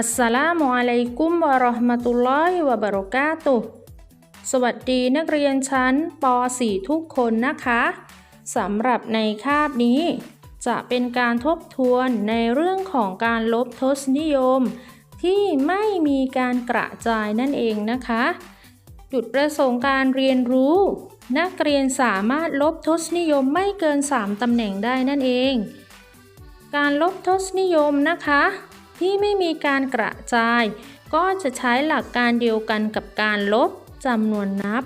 อัสสลามุอะลัยกุมวะราะห์มะตุลลอฮิวะบะเราะกาตุสวัสดีนักเรียนชั้นป .4 ทุกคนนะคะสำหรับในคาบนี้ จะเป็นการทบทวนในเรื่องของการลบทศนิยม ที่ไม่มีการกระจายนั่นเองนะคะ จุดประสงค์การเรียนรู้ นักเรียนสามารถลบทศนิยมไม่เกิน 3ตำแหน่งได้นั่นเอง การลบทศนิยมนะคะ ที่ไม่มีการกระจาย ก็จะใช้หลักการเดียวกันกับการลบจำนวนนับ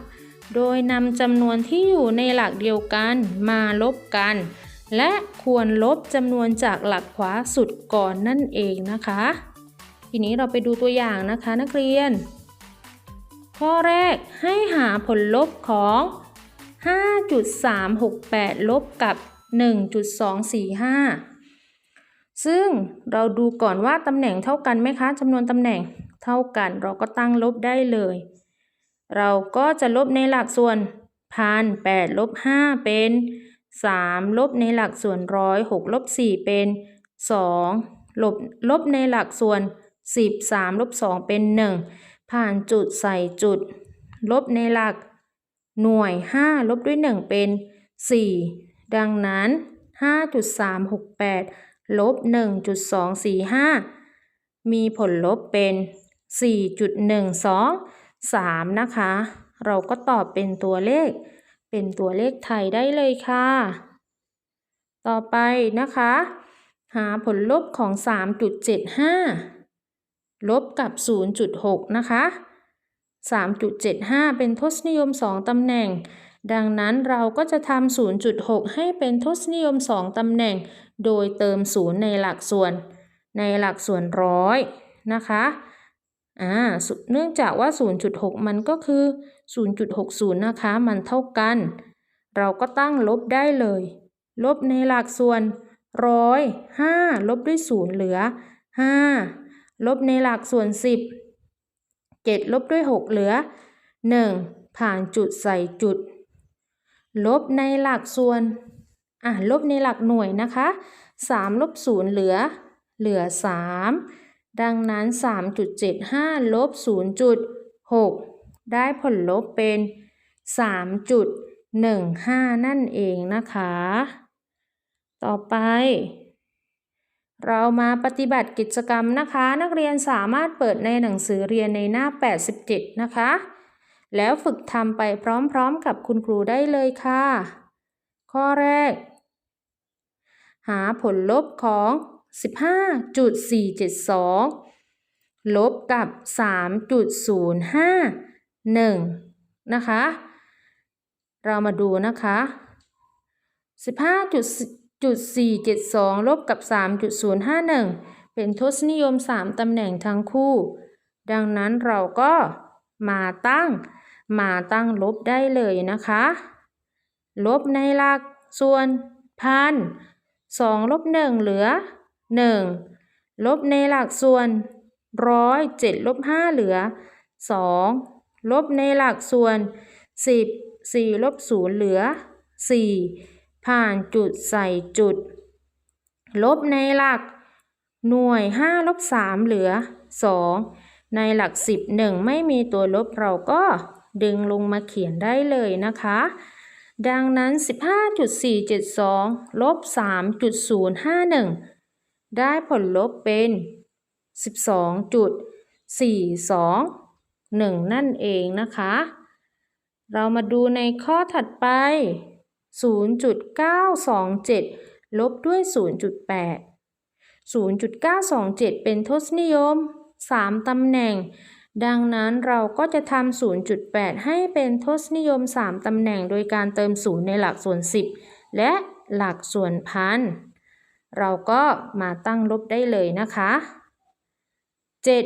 โดยนำจำนวนที่อยู่ในหลักเดียวกันมาลบกัน และควรลบจำนวนจากหลักขวาสุดก่อนนั่นเองนะคะ ทีนี้เราไปดูตัวอย่างนะคะนักเรียน ข้อแรกให้หาผลลบของ 5.368 ลบกับ 1.245 ซึ่งเราดูก่อนว่าตำแหน่งเท่ากันไหมคะจำนวนตำแหน่งเท่ากัน เราก็ตั้งลบได้เลย เราก็จะลบในหลักส่วนพันแปดลบห้าเป็นสามลบในหลักส่วนร้อยหกลบสี่เป็นสองลบลบในหลักส่วนสิบสามลบสองเป็นหนึ่งผ่านจุดใส่จุด ลบในหลัก หน่วยห้าลบด้วยหนึ่งเป็นสี่ดังนั้นห้าจุดสามหกแปด ลบหนึ่งจุดสองสี่ห้ามีผลลบเป็นสี่จุดหนึ่งสองสามนะคะ เราก็ตอบเป็นตัวเลข เป็นตัวเลขไทยได้เลยค่ะ ต่อไปนะคะ หาผลลบของ 3.75 ลบกับ 0.6 นะคะ 3.75 เป็นทศนิยม 2ตำแหน่ง ดังนั้นเราก็จะทำ 0.6 ให้เป็นทศนิยม 2ตำแหน่ง โดยเติม 0 ในหลักส่วน ในหลักส่วนร้อยนะคะอ่าเนื่องจากว่า 0.6 มันก็คือ 0.60 นะคะ มันเท่ากัน เราก็ตั้งลบได้เลย ลบในหลักส่วนร้อยห้าลบด้วย 0 เหลือ 5 ลบในหลักส่วน 10 7 ลบด้วย 6 เหลือ 1 ผ่านจุดใส่จุด ลบในหลักส่วนอะลบในหลักหน่วยนะคะ3ลบ0เหลือ เหลือ 3 ดังนั้น 3.75ลบ0.6 ได้ผลลบเป็น 3.15 นั่นเองนะคะ ต่อไป เรามาปฏิบัติกิจกรรมนะคะ นักเรียนสามารถเปิดในหนังสือเรียนในหน้า 87 นะคะ แล้วฝึกทำไปพร้อมๆกับคุณครูได้เลยค่ะ ข้อแรก หาผลลบของ 15.472 ลบกับ 3.051 นะคะ เรามาดูนะคะ 15.472 ลบกับ 3.051 เป็นทศนิยม 3 ตำแหน่งทั้งคู่ ดังนั้นเราก็มาตั้ง มาตั้งลบได้เลยนะคะ ลบในหลักส่วนพันสองลบหนึ่งเหลือหนึ่งลบในหลักส่วนร้อยเจ็ดลบห้าเหลือสองลบในหลักส่วนสิบสี่ลบศูนย์เหลือสี่ผ่านจุดใส่จุด ลบในหลัก หน่วยห้าลบสามเหลือสองในหลักสิบหนึ่งไม่มีตัวลบเราก็ ดึงลงมาเขียนได้เลยนะคะ ดังนั้น 15.472 ลบ 3.051 ได้ผลลบเป็น 12.421 นั่นเองนะคะ เรามาดูในข้อถัดไป 0.927 ลบด้วย 0.8 0.927 เป็นทศนิยม 3 ตำแหน่ง ดังนั้นเราก็จะทำ 0.8 ให้เป็นทศนิยม 3 ตำแหน่งโดยการเติม 0 ในหลักส่วน 10 และหลักส่วนพัน เราก็มาตั้งลบได้เลยนะคะ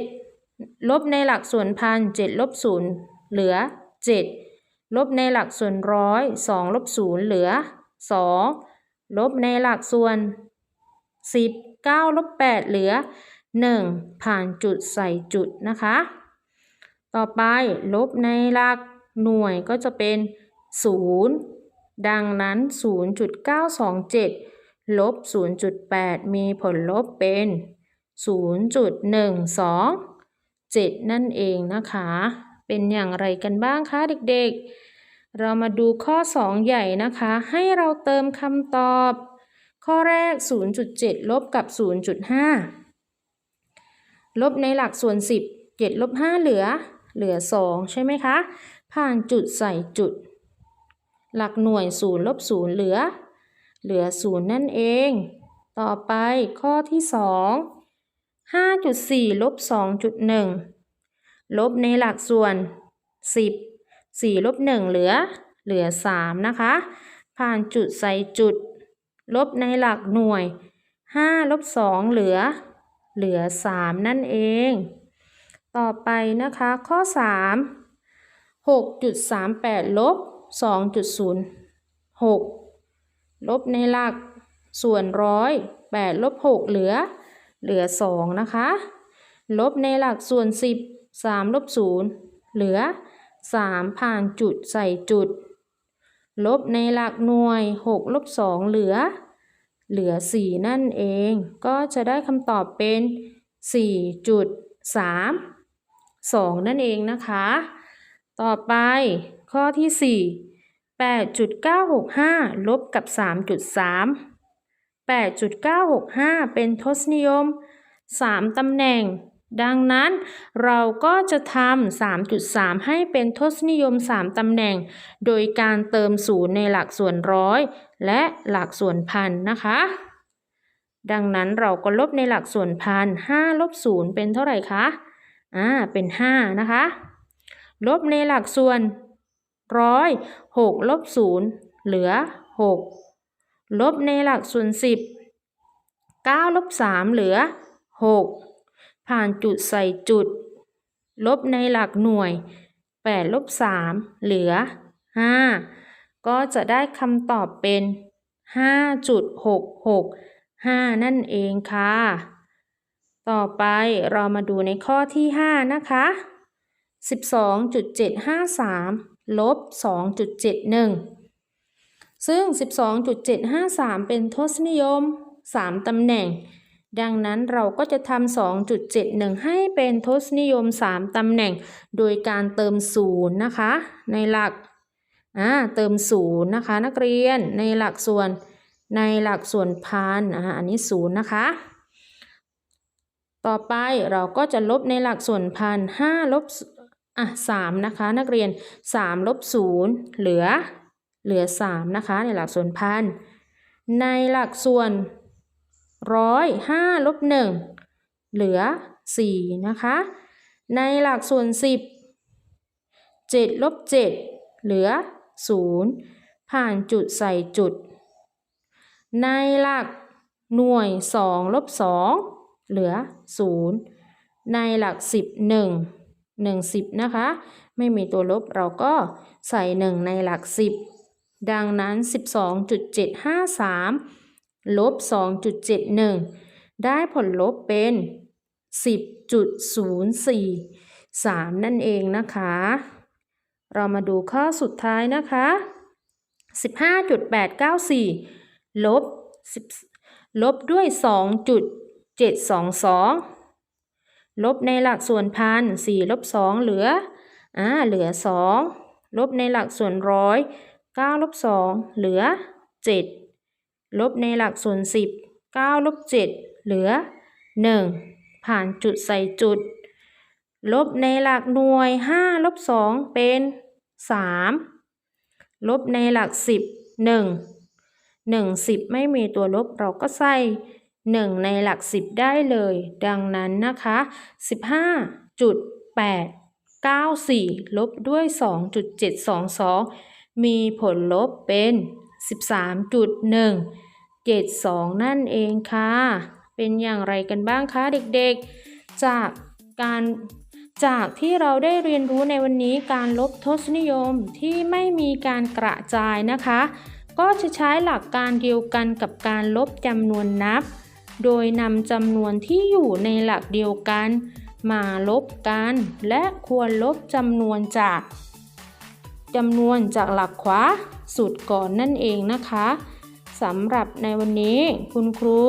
7 ลบในหลักส่วนพัน 7 ลบ 0 เหลือ 7 ลบในหลักส่วนร้อย 2 ลบ 0 เหลือ 2 ลบในหลักส่วน 10 9 ลบ 8 เหลือ 1 ผ่านจุดใส่จุดนะคะ ต่อไปลบในหลักหน่วยก็จะเป็น 0 ดังนั้น 0.927 ลบ 0.8 มีผลลบเป็น 0.127 นั่นเองนะคะ เป็นอย่างไรกันบ้างคะเด็กๆ เรามาดูข้อ 2 ใหญ่นะคะ ให้เราเติมคำตอบ ข้อแรก 0.7 ลบกับ 0.5 ลบในหลักส่วน 10 7ลบ5เหลือ เหลือ 2 ใช่ไหมคะ ผ่านจุดใส่จุด หลักหน่วย0ลบ0เหลือ เหลือ 0 นั่นเอง ต่อไปข้อที่ 2 5.4ลบ2.1 ลบในหลักส่วน 10 4ลบ1เหลือ เหลือ 3 นะคะ ผ่านจุดใส่จุด ลบในหลักหน่วย5ลบ2เหลือ เหลือ 3 นั่นเอง ต่อไปนะคะ ข้อ 3 6.38ลบ2.06 ลบในหลักส่วนร้อย8ลบ6เหลือ เหลือ 2 นะคะ ลบในหลักส่วน 10 3ลบ0เหลือ 3 ผ่านจุดใส่จุด ลบในหลักหน่วย 6 ลบ 2 เหลือ เหลือ 4 นั่นเอง ก็จะได้คำตอบเป็น 4.3 2 นั่นเองนะคะ ต่อไปข้อที่ 4 8.965 ลบกับ 3.3 8.965 เป็นทศนิยม 3 ตำแหน่ง ดังนั้นเราก็จะทำ 3.3 ให้เป็นทศนิยม 3 ตำแหน่ง โดยการเติมศูนย์ในหลักส่วนร้อย และหลักส่วนพันนะคะ ดังนั้นเราก็ลบในหลักส่วนพัน5ลบ0เป็นเท่าไหร่คะ อ่าเป็น5นะคะ ลบในหลักส่วนร้อย6ลบ0เหลือ 6 ลบในหลักส่วน 10 9ลบ3เหลือ 6 ผ่านจุดใส่จุด ลบในหลักหน่วย 8 ลบ 3 เหลือ 5 ก็จะได้คำตอบเป็น 5.665 นั่นเองค่ะ ต่อไปเรามาดูในข้อที่ 5 นะคะ 12.753 ลบ 2.71 ซึ่ง 12.753 เป็นทศนิยม 3 ตำแหน่ง ดังนั้นเราก็จะทำ 2.71 ให้เป็นทศนิยม 3 ตำแหน่ง โดยการเติม 0 นะคะ ในหลักอ่าเติม 0 นะคะ นักเรียนในหลักส่วนในหลักส่วนพันอ่าอันนี้ 0 นะคะ ต่อไปเราก็จะลบในหลักส่วนพัน5ลบอะ3นะคะ นักเรียน3ลบ0เหลือ เหลือ3นะคะในหลักส่วนพันในหลักส่วนร้อย5ลบ1เหลือ4นะคะ ในหลักส่วน10 7ลบ7เหลือ0ผ่านจุดใส่จุด ในหลักหน่วย2ลบ2 เหลือ 0 ในหลัก 10 1 1 10นะคะ ไม่มีตัวลบเราก็ใส่ 1 ในหลัก 10 ดังนั้น 12.753 ลบ 2.71 ได้ผลลบเป็น 10.043 นั่นเองนะคะ เรามาดูข้อสุดท้ายนะคะ 15.894 ลบ 10 ลบด้วย 722 ลบในหลักส่วนพันสี่ลบสองเหลืออ่าเหลือสองลบในหลักส่วนร้อยเก้าลบสองเหลือเจ็ดลบในหลักส่วนสิบเก้าลบเจ็ดเหลือหนึ่งผ่านจุดใส่จุด ลบในหลักหน่วยห้าลบสองเป็นสามลบในหลักสิบหนึ่งหนึ่งสิบไม่มีตัวลบเราก็ใส่ 1 ในหลัก 10 ได้เลย ดังนั้นนะคะ 15.894 ลบด้วย 2.722 มีผลลบเป็น 13.172 นั่นเองค่ะ เป็นอย่างไรกันบ้างคะเด็กๆ จากการจากที่เราได้เรียนรู้ในวันนี้การลบทศนิยมที่ไม่มีการกระจายนะคะ ก็จะใช้หลักการเดียวกันกับการลบจำนวนนับ โดยนำจำนวนที่อยู่ในหลักเดียวกัน มาลบกัน และควรลบจำนวนจากจำนวนจากหลักขวาสุดก่อนนั่นเองนะคะสำหรับในวันนี้คุณครู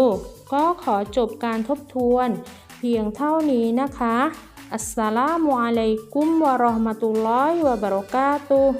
ก็ขอจบการทบทวน เพียงเท่านี้นะคะ อัสสลามุอะลัยกุมวะราะห์มะตุลลอฮิวะบะเราะกาตุฮ์